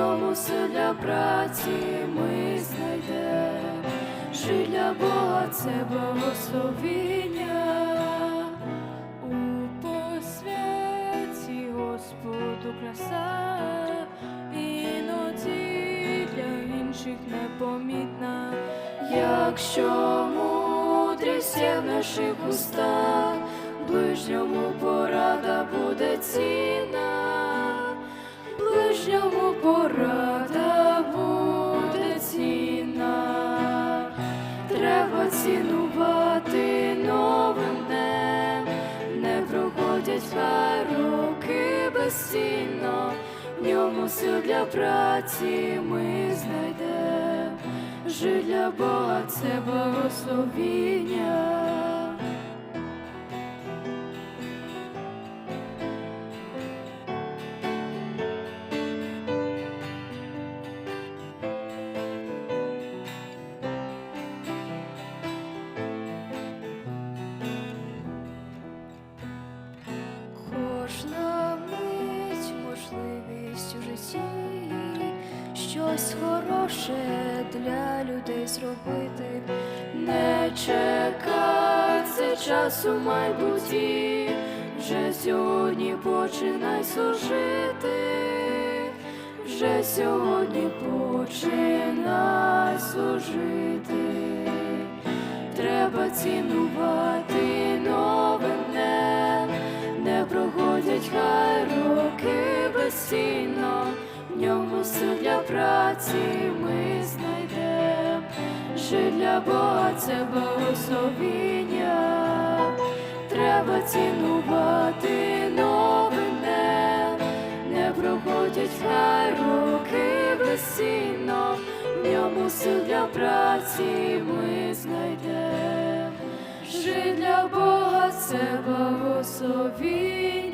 Ньому все для праці ми знайдем. Жить для Бога це благословіння. У посвяті Господу краса, іноді для інших непомітна. Якщо мудрість є в наших устах, ближньому порада буде цінна, ближньому порада буде цінна. Треба цінувати новим днем, не проходять роки безцінно, в ньому сил для праці ми знайдем. Жить для Бога це благословіння. Щось хороше для людей зробити, не чекай цей час у вже сьогодні починай служити, вже сьогодні починай служити. Треба цінувати новим днем, не проходять хай роки безцінно, ньому сил для праці ми знайдем. Жить для Бога це благословіння, треба цінувати новим днем, не проходять хай роки безцінно, в ньому сил для праці ми знайдем. Жить для Бога це благословіння.